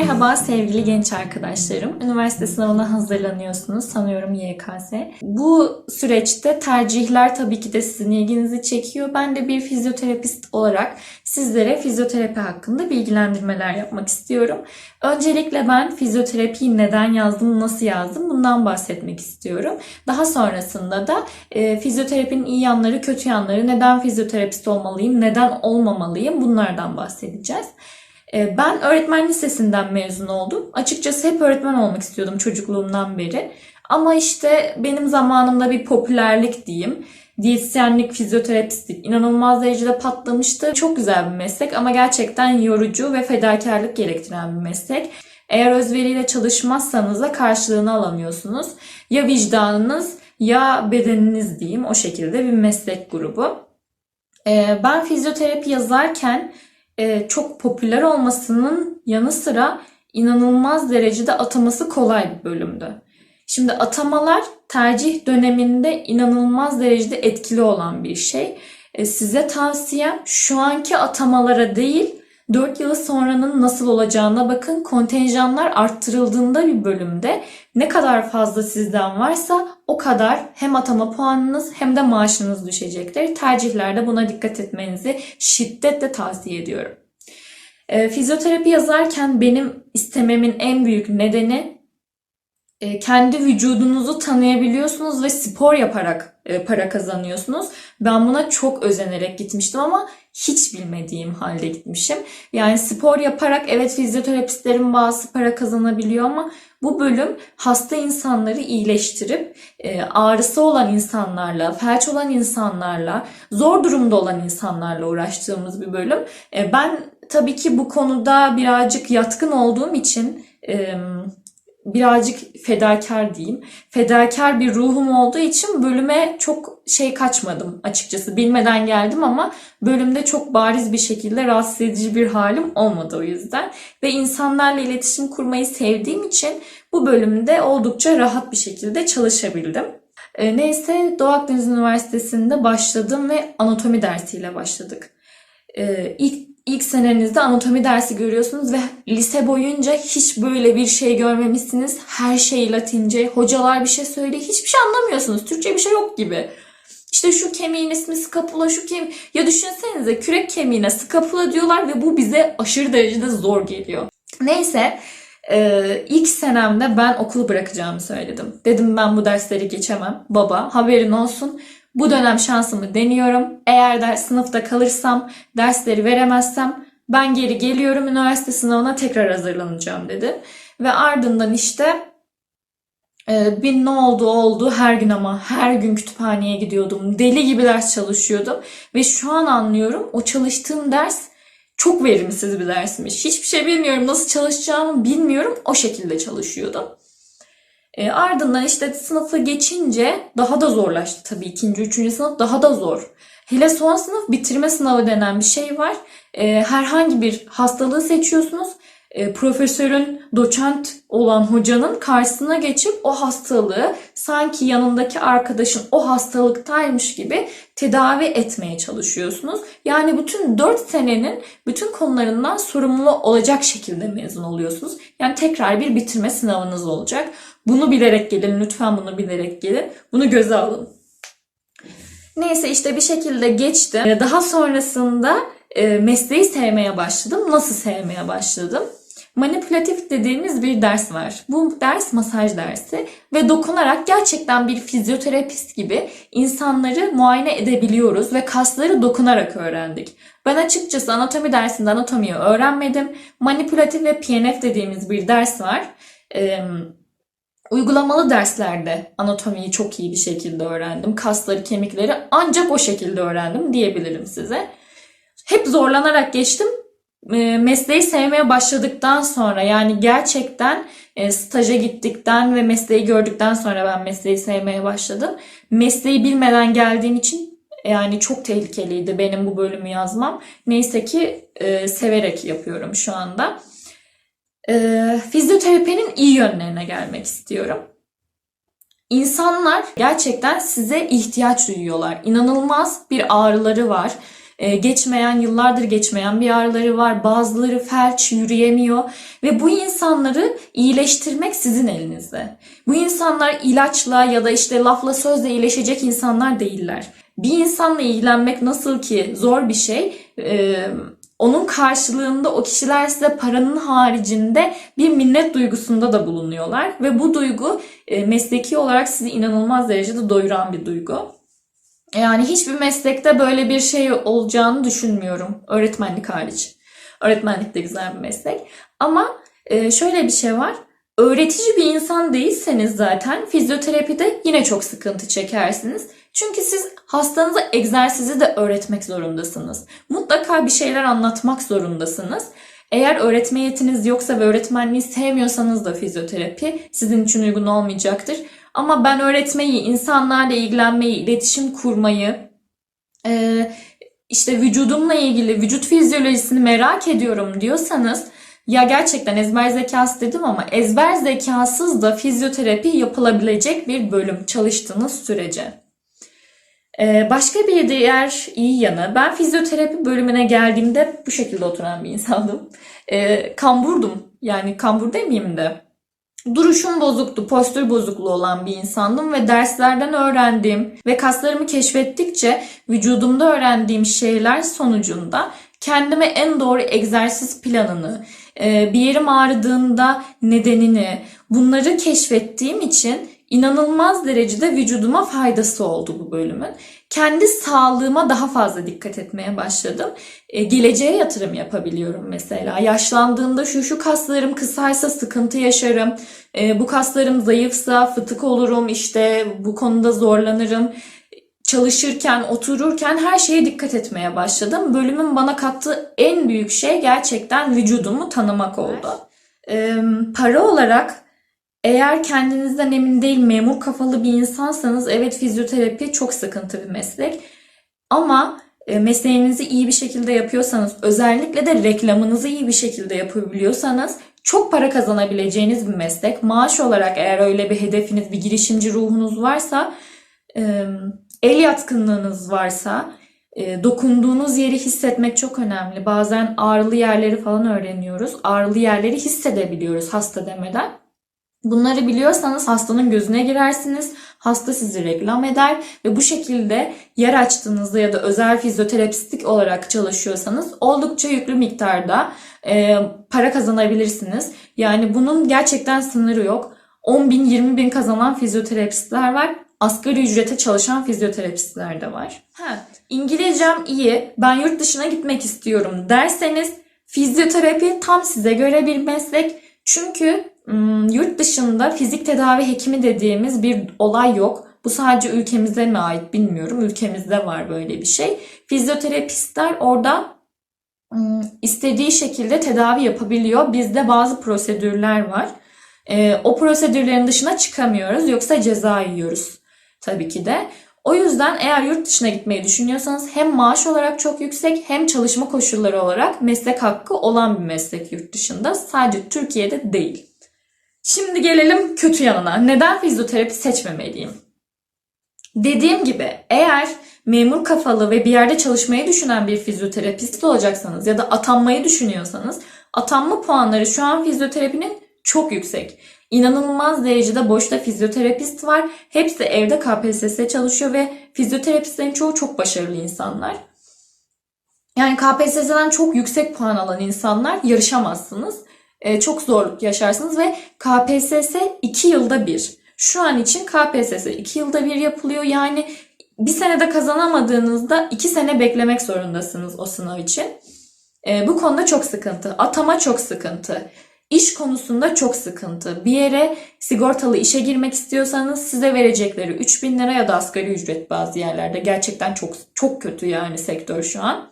Merhaba sevgili genç arkadaşlarım. Üniversite sınavına hazırlanıyorsunuz sanıyorum YKS. Bu süreçte tercihler tabii ki de sizin ilginizi çekiyor. Ben de bir fizyoterapist olarak sizlere fizyoterapi hakkında bilgilendirmeler yapmak istiyorum. Öncelikle ben fizyoterapiyi neden yazdım, nasıl yazdım bundan bahsetmek istiyorum. Daha sonrasında da e, fizyoterapinin iyi yanları, kötü yanları, neden fizyoterapist olmalıyım, neden olmamalıyım bunlardan bahsedeceğiz. E, Ben öğretmen lisesinden mezun oldum. Açıkçası hep öğretmen olmak istiyordum çocukluğumdan beri. Ama işte benim zamanımda bir popülerlik diyeyim. Diyetisyenlik, fizyoterapistlik inanılmaz derecede patlamıştı. Çok güzel bir meslek ama gerçekten yorucu ve fedakarlık gerektiren bir meslek. Eğer özveriyle çalışmazsanız da karşılığını alamıyorsunuz. Ya vicdanınız ya bedeniniz diyeyim o şekilde bir meslek grubu. Ee, Ben fizyoterapi yazarken e, çok popüler olmasının yanı sıra inanılmaz derecede ataması kolay bir bölümdü. Şimdi atamalar tercih döneminde inanılmaz derecede etkili olan bir şey. E, Size tavsiyem şu anki atamalara değil 4 yıl sonranın nasıl olacağına bakın. Kontenjanlar arttırıldığında bir bölümde ne kadar fazla sizden varsa o kadar hem atama puanınız hem de maaşınız düşecektir. Tercihlerde buna dikkat etmenizi şiddetle tavsiye ediyorum. E, fizyoterapi yazarken benim istememin en büyük nedeni kendi vücudunuzu tanıyabiliyorsunuz ve spor yaparak e, para kazanıyorsunuz. Ben buna çok özenerek gitmiştim ama hiç bilmediğim halde gitmişim. Yani spor yaparak evet fizyoterapistlerin bazı para kazanabiliyor ama bu bölüm hasta insanları iyileştirip e, ağrısı olan insanlarla, felç olan insanlarla, zor durumda olan insanlarla uğraştığımız bir bölüm. E, Ben tabii ki bu konuda birazcık yatkın olduğum için e, birazcık fedakar diyeyim. Fedakar bir ruhum olduğu için bölüme çok şey kaçmadım açıkçası. Bilmeden geldim ama bölümde çok bariz bir şekilde rahatsız edici bir halim olmadı o yüzden. Ve insanlarla iletişim kurmayı sevdiğim için bu bölümde oldukça rahat bir şekilde çalışabildim. E, Neyse Doğu Akdeniz Üniversitesi'nde başladım ve anatomi dersiyle başladık. E, ilk ilk senenizde anatomi dersi görüyorsunuz ve lise boyunca hiç böyle bir şey görmemişsiniz. Her şey Latince, hocalar bir şey söylüyor, hiçbir şey anlamıyorsunuz. Türkçe bir şey yok gibi. İşte şu kemiğin ismi skapula, şu kemiği. Ya düşünsenize kürek kemiğine skapula diyorlar ve bu bize aşırı derecede zor geliyor. Neyse e, ilk senemde ben okulu bırakacağımı söyledim. Dedim ben bu dersleri geçemem. Baba haberin olsun. Bu dönem şansımı deniyorum. Eğer ders sınıfta kalırsam, dersleri veremezsem ben geri geliyorum üniversite sınavına tekrar hazırlanacağım dedi. Ve ardından işte e, bir ne oldu oldu her gün ama her gün kütüphaneye gidiyordum. Deli gibi ders çalışıyordum. Ve şu an anlıyorum o çalıştığım ders çok verimsiz bir dersmiş. Hiçbir şey bilmiyorum. Nasıl çalışacağımı bilmiyorum. O şekilde çalışıyordum. E, ardından işte sınıfı geçince daha da zorlaştı tabii. ikinci, üçüncü sınıf daha da zor. Hele son sınıf bitirme sınavı denen bir şey var. E, herhangi bir hastalığı seçiyorsunuz. E, profesörün, doçent olan hocanın karşısına geçip o hastalığı sanki yanındaki arkadaşın o hastalıktaymış gibi tedavi etmeye çalışıyorsunuz. Yani bütün 4 senenin bütün konularından sorumlu olacak şekilde mezun oluyorsunuz. Yani tekrar bir bitirme sınavınız olacak. Bunu bilerek gelin, lütfen bunu bilerek gelin. Bunu göze alın. Neyse işte bir şekilde geçti. Ee, Daha sonrasında e, mesleği sevmeye başladım. Nasıl sevmeye başladım? Manipülatif dediğimiz bir ders var. Bu ders masaj dersi ve dokunarak gerçekten bir fizyoterapist gibi insanları muayene edebiliyoruz ve kasları dokunarak öğrendik. Ben açıkçası anatomi dersinde anatomiyi öğrenmedim. Manipülatif ve PNF dediğimiz bir ders var. Ee, Uygulamalı derslerde anatomiyi çok iyi bir şekilde öğrendim. Kasları, kemikleri ancak o şekilde öğrendim diyebilirim size. Hep zorlanarak geçtim. E, Mesleği sevmeye başladıktan sonra yani gerçekten e, staja gittikten ve mesleği gördükten sonra ben mesleği sevmeye başladım. Mesleği bilmeden geldiğim için yani çok tehlikeliydi benim bu bölümü yazmam. Neyse ki e, severek yapıyorum şu anda. Ee, fizyoterapinin iyi yönlerine gelmek istiyorum. İnsanlar gerçekten size ihtiyaç duyuyorlar. İnanılmaz bir ağrıları var. e, geçmeyen, yıllardır geçmeyen bir ağrıları var. Bazıları felç, yürüyemiyor ve bu insanları iyileştirmek sizin elinizde. Bu insanlar ilaçla ya da işte lafla sözle iyileşecek insanlar değiller. Bir insanla ilgilenmek nasıl ki zor bir şey, e, onun karşılığında o kişiler size paranın haricinde bir minnet duygusunda da bulunuyorlar ve bu duygu e, mesleki olarak sizi inanılmaz derecede doyuran bir duygu. Yani hiçbir meslekte böyle bir şey olacağını düşünmüyorum. Öğretmenlik hariç. Öğretmenlik de güzel bir meslek. Ama e, şöyle bir şey var. Öğretici bir insan değilseniz zaten fizyoterapide yine çok sıkıntı çekersiniz. Çünkü siz hastanıza egzersizi de öğretmek zorundasınız. Mutlaka bir şeyler anlatmak zorundasınız. Eğer öğretme yetiniz yoksa ve öğretmenliği sevmiyorsanız da fizyoterapi sizin için uygun olmayacaktır. Ama ben öğretmeyi, insanlarla ilgilenmeyi, iletişim kurmayı, işte vücudumla ilgili vücut fizyolojisini merak ediyorum diyorsanız ya gerçekten ezber zekası dedim ama ezber zekasız da fizyoterapi yapılabilecek bir bölüm çalıştığınız sürece. Ee, başka bir diğer iyi yanı ben fizyoterapi bölümüne geldiğimde bu şekilde oturan bir insandım. Ee, kamburdum yani kambur demeyeyim de duruşum bozuktu, postür bozukluğu olan bir insandım ve derslerden öğrendiğim ve kaslarımı keşfettikçe vücudumda öğrendiğim şeyler sonucunda kendime en doğru egzersiz planını, e, bir yerim ağrıdığında nedenini bunları keşfettiğim için inanılmaz derecede vücuduma faydası oldu bu bölümün. Kendi sağlığıma daha fazla dikkat etmeye başladım. E, geleceğe yatırım yapabiliyorum mesela. Yaşlandığımda şu şu kaslarım kısaysa sıkıntı yaşarım. E, bu kaslarım zayıfsa fıtık olurum. İşte bu konuda zorlanırım. Çalışırken, otururken her şeye dikkat etmeye başladım. Bölümün bana kattığı en büyük şey gerçekten vücudumu tanımak oldu. E, para olarak eğer kendinizden emin değil memur kafalı bir insansanız evet fizyoterapi çok sıkıntı bir meslek. Ama e, mesleğinizi iyi bir şekilde yapıyorsanız özellikle de reklamınızı iyi bir şekilde yapabiliyorsanız çok para kazanabileceğiniz bir meslek. Maaş olarak eğer öyle bir hedefiniz, bir girişimci ruhunuz varsa, el yatkınlığınız varsa, e, dokunduğunuz yeri hissetmek çok önemli. Bazen ağrılı yerleri falan öğreniyoruz. Ağrılı yerleri hissedebiliyoruz hasta demeden. Bunları biliyorsanız hastanın gözüne girersiniz. Hasta sizi reklam eder ve bu şekilde yer açtığınızda ya da özel fizyoterapistik olarak çalışıyorsanız oldukça yüklü miktarda e, para kazanabilirsiniz. Yani bunun gerçekten sınırı yok. 10 bin 20 bin kazanan fizyoterapistler var. Asgari ücrete çalışan fizyoterapistler de var. Ha, İngilizcem iyi, ben yurt dışına gitmek istiyorum derseniz fizyoterapi tam size göre bir meslek. Çünkü Hmm, yurt dışında fizik tedavi hekimi dediğimiz bir olay yok. Bu sadece ülkemize mi ait bilmiyorum. Ülkemizde var böyle bir şey. Fizyoterapistler orada hmm, istediği şekilde tedavi yapabiliyor. Bizde bazı prosedürler var. Ee, o prosedürlerin dışına çıkamıyoruz. Yoksa ceza yiyoruz tabii ki de. O yüzden eğer yurt dışına gitmeyi düşünüyorsanız hem maaş olarak çok yüksek hem çalışma koşulları olarak meslek hakkı olan bir meslek yurt dışında. Sadece Türkiye'de değil. Şimdi gelelim kötü yanına. Neden fizyoterapi seçmemeliyim? Dediğim gibi eğer memur kafalı ve bir yerde çalışmayı düşünen bir fizyoterapist olacaksanız ya da atanmayı düşünüyorsanız atanma puanları şu an fizyoterapinin çok yüksek. İnanılmaz derecede boşta fizyoterapist var. Hepsi evde KPSS çalışıyor ve fizyoterapistlerin çoğu çok başarılı insanlar. Yani KPSS'den çok yüksek puan alan insanlar yarışamazsınız. E, çok zorluk yaşarsınız ve KPSS 2 yılda bir. Şu an için KPSS 2 yılda bir yapılıyor. Yani bir senede kazanamadığınızda 2 sene beklemek zorundasınız o sınav için. E, bu konuda çok sıkıntı. Atama çok sıkıntı. İş konusunda çok sıkıntı. Bir yere sigortalı işe girmek istiyorsanız size verecekleri 3000 lira ya da asgari ücret bazı yerlerde. Gerçekten çok çok kötü yani sektör şu an.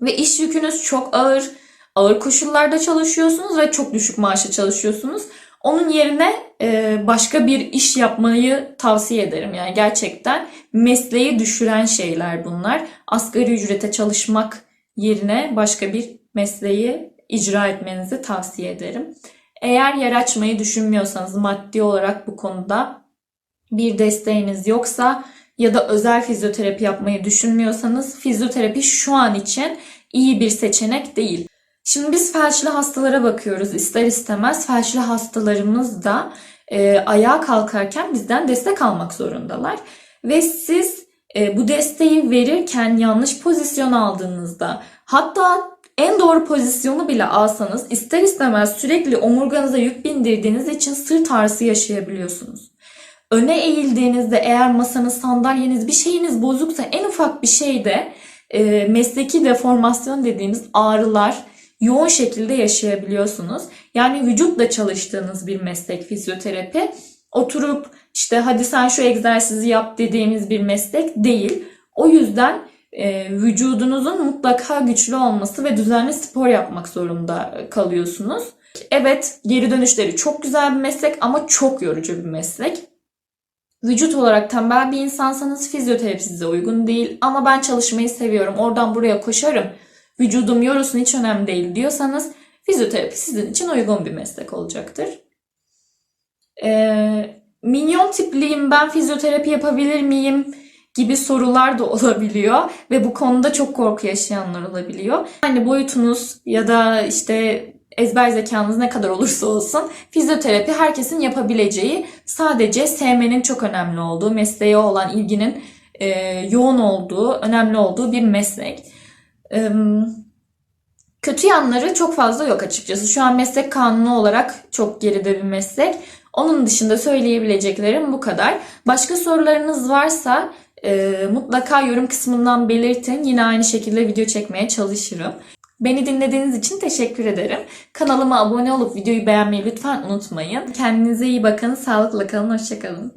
Ve iş yükünüz çok ağır ağır koşullarda çalışıyorsunuz ve çok düşük maaşla çalışıyorsunuz. Onun yerine e, başka bir iş yapmayı tavsiye ederim. Yani gerçekten mesleği düşüren şeyler bunlar. Asgari ücrete çalışmak yerine başka bir mesleği icra etmenizi tavsiye ederim. Eğer yer açmayı düşünmüyorsanız maddi olarak bu konuda bir desteğiniz yoksa ya da özel fizyoterapi yapmayı düşünmüyorsanız fizyoterapi şu an için iyi bir seçenek değil. Şimdi biz felçli hastalara bakıyoruz ister istemez. Felçli hastalarımız da e, ayağa kalkarken bizden destek almak zorundalar. Ve siz e, bu desteği verirken yanlış pozisyon aldığınızda hatta en doğru pozisyonu bile alsanız ister istemez sürekli omurganıza yük bindirdiğiniz için sırt ağrısı yaşayabiliyorsunuz. Öne eğildiğinizde eğer masanız, sandalyeniz bir şeyiniz bozuksa en ufak bir şeyde e, mesleki deformasyon dediğimiz ağrılar yoğun şekilde yaşayabiliyorsunuz. Yani vücutla çalıştığınız bir meslek fizyoterapi. Oturup işte hadi sen şu egzersizi yap dediğimiz bir meslek değil. O yüzden e, vücudunuzun mutlaka güçlü olması ve düzenli spor yapmak zorunda kalıyorsunuz. Evet geri dönüşleri çok güzel bir meslek ama çok yorucu bir meslek. Vücut olarak tembel bir insansanız fizyoterapi size uygun değil ama ben çalışmayı seviyorum oradan buraya koşarım vücudum yorulsun hiç önemli değil diyorsanız fizyoterapi sizin için uygun bir meslek olacaktır. Ee, minyon tipliyim ben fizyoterapi yapabilir miyim gibi sorular da olabiliyor ve bu konuda çok korku yaşayanlar olabiliyor. Yani boyutunuz ya da işte ezber zekanız ne kadar olursa olsun fizyoterapi herkesin yapabileceği sadece sevmenin çok önemli olduğu, mesleğe olan ilginin e, yoğun olduğu, önemli olduğu bir meslek. E, kötü yanları çok fazla yok açıkçası. Şu an meslek kanunu olarak çok geride bir meslek. Onun dışında söyleyebileceklerim bu kadar. Başka sorularınız varsa e, mutlaka yorum kısmından belirtin. Yine aynı şekilde video çekmeye çalışırım. Beni dinlediğiniz için teşekkür ederim. Kanalıma abone olup videoyu beğenmeyi lütfen unutmayın. Kendinize iyi bakın, sağlıkla kalın, hoşçakalın.